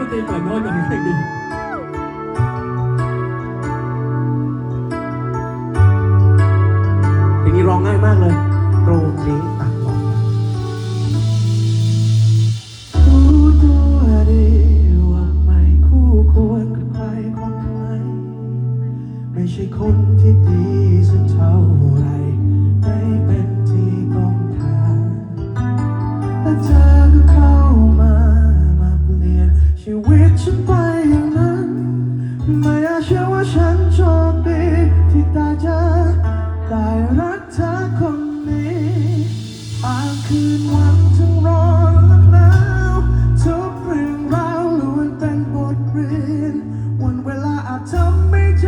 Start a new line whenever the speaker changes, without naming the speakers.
ดนตรีเปิดน้ตก่อนเพลงดีเ
พลงนี้ร้องง่ายมากเลย ตรงนี้อะ
ไปอยางเชื่อว่าฉันโชคดีที่ได้จอได้รักเธอคนนี้อางคืนวันทั้ร้อนและหนาวทุเรื่องราวล้วนเป็นบทเรียน วันเวลาอาจทำไม่ใจ